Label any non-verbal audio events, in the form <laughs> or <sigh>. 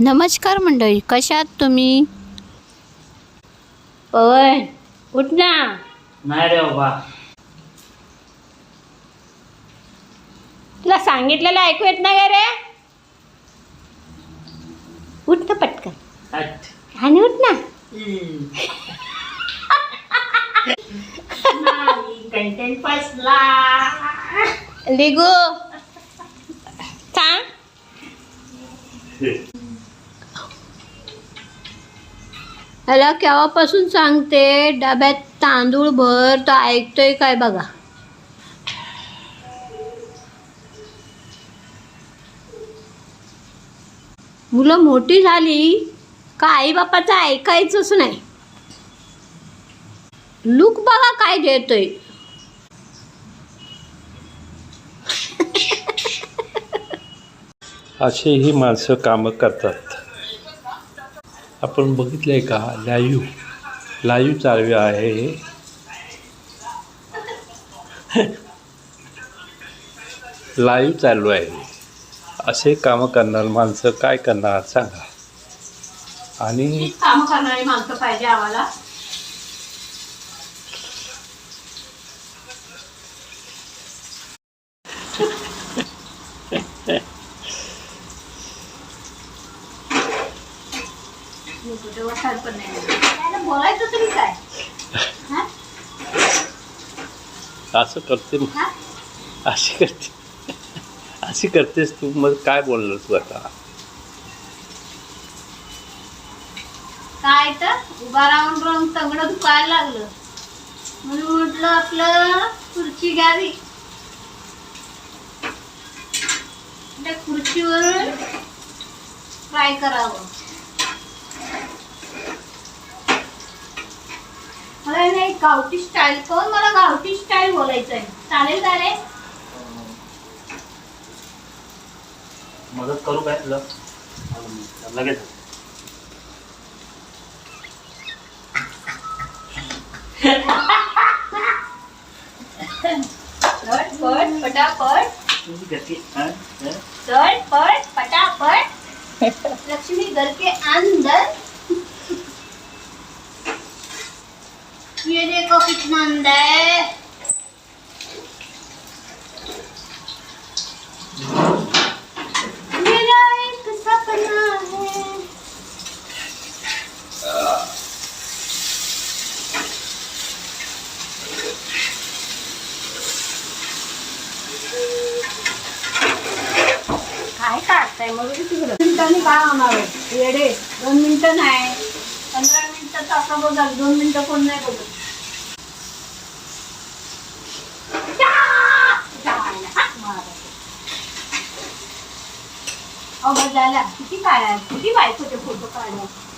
नमस्कार मंडळी कशात तुम्ही? पवन उठ ना. नाही रे बाबा. तुला सांगितलेलं ऐकू येत नाही का रे. उठ ना पटकन. हट. आणि उठ ना. कंटेंट फसला. लिगू. सांग. <laughs> ह्याला केव्हापासून सांगते? डब्यात तांदूळ भर तर ऐकतोय काय बघा. मुलं मोठी झाली का आईबापाचं ऐकायचंच नाही. लुक बघा काय देतोय. असेही माणसं कामं करतात. आपण बघितलं आहे का? लाईव लाईव चालू आहे हे. <laughs> लाईव्ह चालू आहे. असे कामं करणार माणसं काय करणार सांगा. आणि काम करणारी माणसं पाहिजे आम्हाला. बोलायचं तरी काय? असं करते अशी करते. अशी करतेस तू मग काय बोलणार तू आता? काय तर? उभा राहून राहून सगळं दुखायला लागलं. म्हणून म्हटलं आपलं खुर्ची घ्यावी. त्या खुर्चीवर ट्राय करावं. नाही गावठी स्टाईल कोण मला गावठी स्टाईल बोलायचं आहे चालेल का रे? मदत करू काय तुला? लगेच. पट पट पटापट. तुझी गती हा? हा? चढ़ पट पटापट. लक्ष्मी घर के अंदर ये देखो कितना अंदर है मेरा एक सपना है काय काढताय मग तिकडं मिनिटांनी काय होणार आहे? येडे दोन मिनिटं नाही पंधरा मिनिटं बघा दोन मिनिटं कोण नाही बघत अहो झाल्या किती काय किती बायकोचे फोटो काढायचं